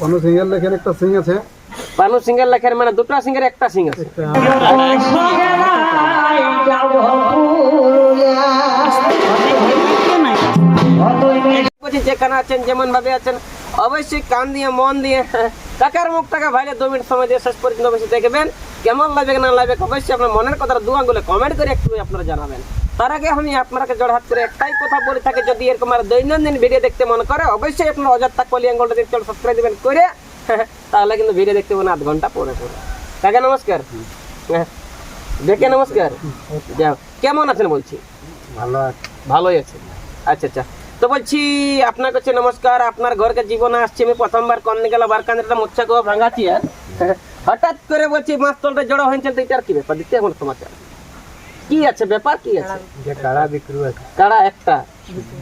কোনো সিঙ্গেল লেখেন একটা সিং আছে। পানু মানে দুটো সিঙ্গের একটা সিং আছে। যেখানে আছেন যেমন ভাবে আছেন অবশ্যই কান দিয়ে মন দিয়ে কাকার মুখটাকে ভাইলে দু মিনিট সময় দিয়ে শেষ পর্যন্ত অবশ্যই দেখবেন। কেমন লাগবে না লাগবে অবশ্যই আপনার মনের কথাটা দু আঙ্গুলে কমেন্ট করে একটু আপনারা জানাবেন। তার আগে আমি আপনাকে জড়হাত করে একটাই কথা বলে থাকি যদি এরকম আর দৈনন্দিন ভিডিও দেখতে মনে করে অবশ্যই আপনার অজাত্তা কলি আঙ্গুলটা দেখতে সাবস্ক্রাইব দিবেন করে তাহলে কিন্তু ভিডিও দেখতে পাবেন আধ ঘণ্টা পরে পরে। কাকা নমস্কার। দেখে নমস্কার। কেমন আছেন বলছি? ভালো আছে। ভালোই আছে। আচ্ছা আচ্ছা। তো বলছি আপনার কাছে নমস্কার। আপনার ঘরকে জীবনে আসছি। আমি প্রথমবার কন্যা গেল বারকান্দিটা মোচ্ছা করে ভাঙাচ্ছি আর। হঠাৎ করে বলছি মাছ তলটা জড়ো হয়েছে তো এটা আর কি ব্যাপার? দিতে এখন সমাচার। কি আছে? ব্যাপার কি আছে? যে কাড়া বিক্রি আছে। কাড়া একটা।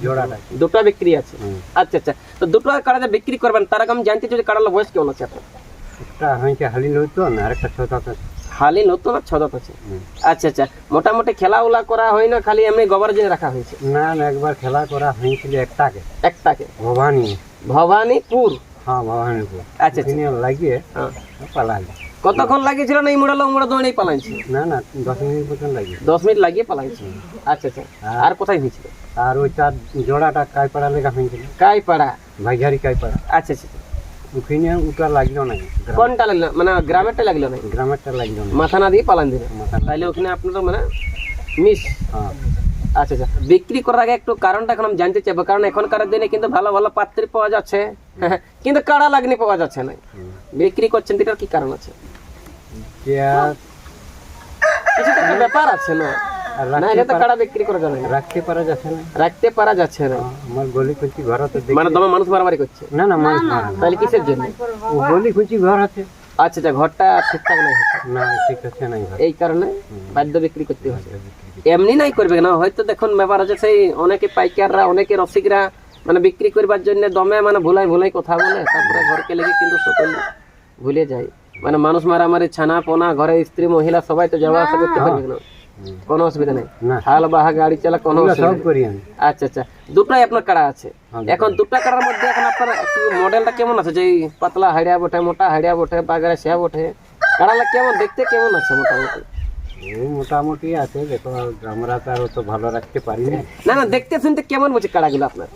জোড়াটা। দুটো বিক্রি আছে। আচ্ছা আচ্ছা। তো দুটো কাড়া যে বিক্রি করবেন তার আগে আমি জানতে চাই যে কাড়ার বয়স কেমন আছে আপনার? একটা হয়েছে হালিল হইতো না আরেকটা ছোট হালি নতুন আর ছদাত আছে। আচ্ছা আচ্ছা। মোটামুটি খেলা উলা করা হয় না খালি এমনি গোবর জেনে রাখা হয়েছে? না না একবার খেলা করা হয়েছিল একটাকে। একটাকে? ভবানী। ভবানীপুর? হ্যাঁ ভবানীপুর। আচ্ছা আচ্ছা। লাগিয়ে হ্যাঁ। কতক্ষণ লাগিয়েছিল না এই মোড়ালো মোড়া দৌড়েই পালাইছি? না না দশ মিনিট মতন লাগিয়ে দশ মিনিট লাগিয়ে পালাইছি? আচ্ছা আচ্ছা। আর কোথায় হয়েছিল? আর ওই তার জোড়াটা কাইপাড়া লেখা হয়েছিল কাইপাড়া? ভাইঝারি কাইপাড়া। আচ্ছা আচ্ছা আচ্ছা। ওখানে ওটা লাগল না কোনটা লাগল? মানে গ্রামেরটা লাগল না গ্রামেরটা লাগল না মাথা না দিয়ে পালান দিলে? তাহলে ওখানে আপনার মানে মিস। হ্যাঁ। আচ্ছা আচ্ছা। বিক্রি করার আগে একটু কারণটা এখন আমি জানতে চাইব। কারণ এখনকার দিনে কিন্তু ভালো ভালো পাত্রী পাওয়া যাচ্ছে। কিন্তু কাড়া লাগনি পাওয়া যাচ্ছে না। বিক্রি করছেন এটার কি কারণ আছে? কিছু তো ব্যাপার আছে না? না এটা তো কাড়া বিক্রি করা যাবে না। রাখতে পারা যাচ্ছে না। রাখতে পারা যাচ্ছে না। আমার গলি খুঁজি ঘর আছে মানে দমে মানুষ মারামারি করছে? না না মানুষ তাহলে কিসের জন্য? গলি খুঁজি ঘর আছে। আচ্ছা আচ্ছা ঘরটা ঠিকঠাক নাই না ঠিক আছে নাই এই কারণে বাদ্য বিক্রি করতে হয় এমনি নাই করবে না হয়তো দেখুন ব্যাপার আছে সেই অনেকে পাইকাররা অনেকে রসিকরা মানে বিক্রি করবার জন্য দমে মানে ভুলাই ভুলাই কথা বলে তারপরে ঘরকে লেগে কিন্তু সকল ভুলে যায়। মানে মানুষ মারামারি ছানা পোনা ঘরে স্ত্রী মহিলা সবাই তো যাওয়া আসা করতে পারবে না কোনো অসুবিধা নেই। হাল বাহা গাড়ি চালা কোনো অসুবিধা। করি আচ্ছা আচ্ছা। দুটাই আপনার কাড়া আছে। হ্যাঁ, এখন দুটা কাড়ার মধ্যে এখন আপনার মডেলটা কেমন আছে? যে পাতলা হাইড়িয়া বটে মোটা হাইড়িয়া বটে বাগারে শেয়া বটে। কাড়ালা কেমন? দেখতে কেমন আছে মোটামুটি? মোটামুটি আছে দেখো আমরা তো আর অত ভালো রাখতে পারি না। না না দেখতে শুনতে কেমন বলছে কাড়াগুলো আপনার?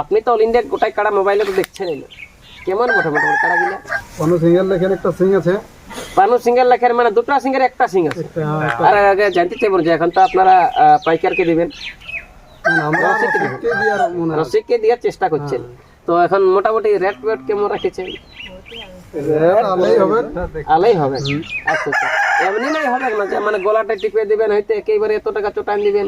আপনি তো অল ইন্ডিয়া গোটাই কাড়া মোবাইলে তো দেখছেন না। কেমন মোটামুটি কাড়াগুলো কোনো সিঙ্গেল লেখেন একটা সিং আছে। পানু সিঙ্গেল লেখের মানে দুটো সিঙ্গের একটা সিং আছে। আর আগে জানতে চাইব যে এখন তো আপনারা পাইকারকে দিবেন। রসিককে দেওয়ার চেষ্টা করছেন। তো এখন মোটামুটি রেট ওয়েট কেমন রেখেছেন? আলাই হবে। আচ্ছা আচ্ছা। এমনি নাই হবে না যে মানে গলাটা টিপে দিবেন হয়তো একেবারে এত টাকা চটান দিবেন।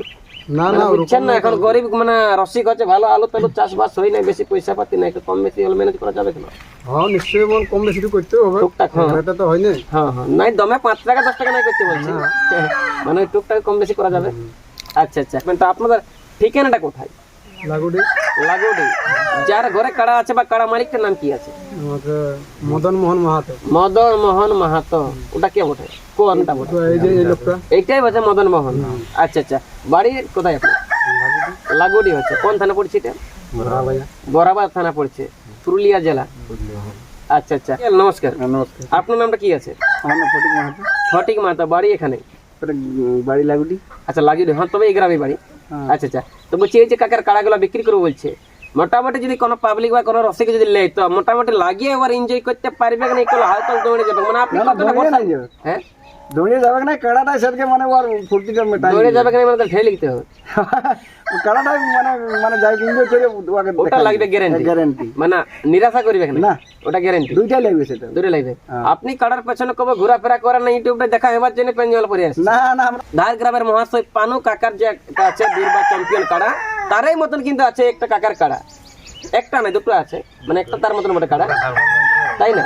না না বুঝছেন না এখন গরিব মানে রসিক হচ্ছে ভালো আলু টালু চাষবাস হয় না বেশি পয়সা পাতি না একটু কম বেশি হলে ম্যানেজ করা যাবে কিনা? হ্যাঁ নিশ্চয়ই মন কম বেশি তো করতে হবে। টুকটাক হ্যাঁ। এটা তো হয় না হ্যাঁ হ্যাঁ। নাই দমে পাঁচ টাকা দশ টাকা নাই করতে বলছি। মানে টুকটাক কম বেশি করা যাবে। আচ্ছা আচ্ছা। তো আপনাদের ঠিকানাটা কোথায়? লাগুডি। লাগোডি। যার ঘরে কাড়া আছে বা কাড়া মালিকটার নাম কি আছে? মদন মোহন মাহাতো। মদন মোহন মাহাতো। ওটা কে বটে? কোনটা বটে? এই যে এই লোকটা। এইটাই বলছে মদন মোহন। আচ্ছা আচ্ছা। বাড়ি কোথায় আপনার? লাগোডি হচ্ছে। কোন থানা পড়ছে এটা? বরাবাদ থানা পড়ছে। পুরুলিয়া জেলা। আচ্ছা আচ্ছা। নমস্কার। নমস্কার। আপনার নামটা কি আছে? আমার নাম ফটিক মাহাতো। ফটিক মাতা বাড়ি এখানে? বাড়ি লাগুডি। আচ্ছা লাগিয়ে হ্যাঁ তবে এই গ্রামে বাড়ি। আচ্ছা আচ্ছা। তো বলছি এই যে কাকার কাড়াগুলো বিক্রি করব বলছে মোটামুটি যদি কোনো পাবলিক বা কোনো রসিকে যদি লেয় তো মোটামুটি লাগিয়ে এবার এনজয় করতে পারবে না হালকাল দৌড়ে যাবে? মানে আপনি হ্যাঁ? দৌড়িয়ে যাবে না কাড়াটাই সেদিকে মানে ওর ফুর্তিটা মেটাই দৌড়ে যাবে কিনা মানে লিখতে হবে। কাড়াটাই মানে মানে যাই এনজয় করে ওকে ওটা লাগবে গ্যারেন্টি গ্যারান্টি মানে নিরাশা করবে না না। ওটা গ্যারেন্টি দুইটাই লাগবে সেটা। দূরে লাগবে। আপনি কাড়ার পেছনে কবে ঘোরাফেরা করেন না ইউটিউবে দেখা হেবার জন্য পেঞ্জল পরে আসছে। না না ধার গ্রামের মহাশয় পানু কাকার যে একটা আছে বীরবা চ্যাম্পিয়ন কাড়া তারই মতন কিন্তু আছে একটা কাকার কাড়া। একটা না দুটো আছে। মানে একটা তার মতন বটে কাড়া। তাই না?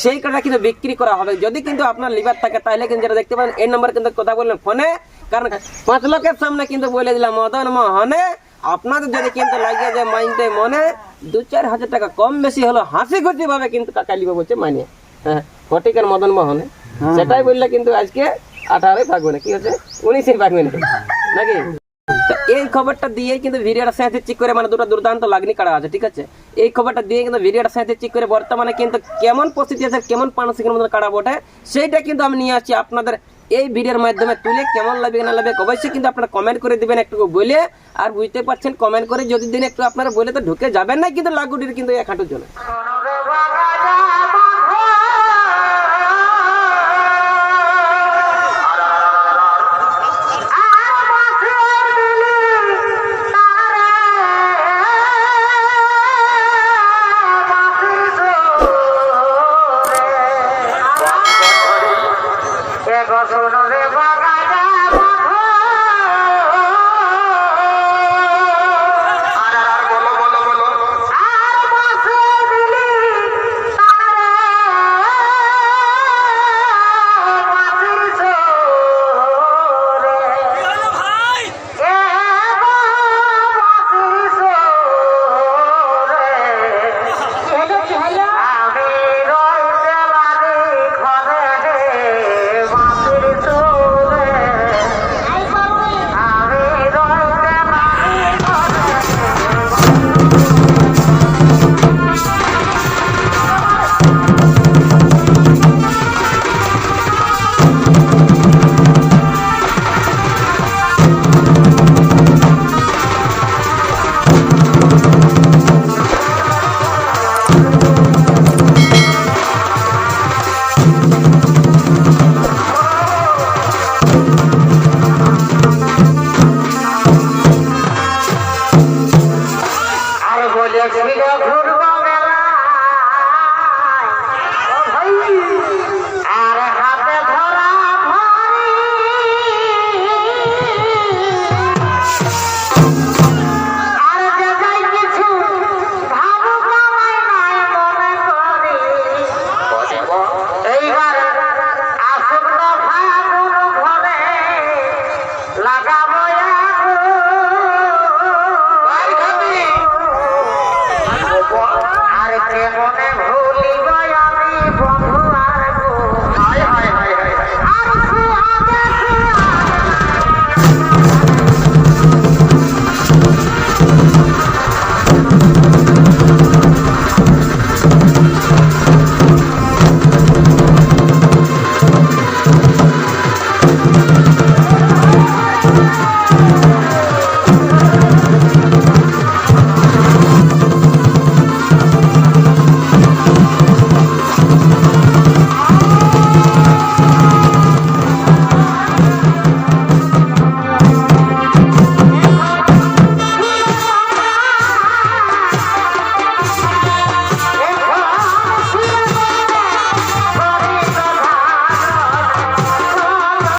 সেই কাড়া কিন্তু বিক্রি করা হবে। যদি কিন্তু আপনার লিভার থাকে তাহলে কিন্তু যেটা দেখতে পারেন এই নাম্বার কিন্তু কথা বললেন ফোনে। কারণ পাঁচ লোকের সামনে কিন্তু বলে দিলাম মদন মোহনে আপনাদের যদি কিন্তু লাগিয়ে যায় মাইন্ডে মনে দু চার হাজার টাকা কম বেশি হলো হাসি খুশি ভাবে কিন্তু কাকা লিবা বলছে মানে হ্যাঁ ফটিকের মদন মোহনে। সেটাই বললে কিন্তু আজকে আঠারোই ভাগবে না কি হচ্ছে? উনিশে ভাগবে না নাকি? এই খবরটা দিয়ে কিন্তু ভিডিওটা সাথে চেক করে মানে দুটো দুর্দান্ত লাগনি কাটা আছে, ঠিক আছে? এই খবরটা দিয়ে কিন্তু ভিডিওটা সাথে চেক করে বর্তমানে কিন্তু কেমন পরিস্থিতি আছে, কেমন পানসিকের মধ্যে কাটা বটে, সেইটা কিন্তু আমি নিয়ে আসছি আপনাদের এই ভিডিওর মাধ্যমে তুলে, কেমন লাগবে, না লাগবে, অবশ্যই কিন্তু আপনারা কমেন্ট করে দিবেন একটু বলে, আর বুঝতে পারছেন কমেন্ট করে যদি দিন একটু আপনারা বলে তো ঢুকে যাবেন না, কিন্তু লাগুটির কিন্তু এক হাঁটুর জন্য বলো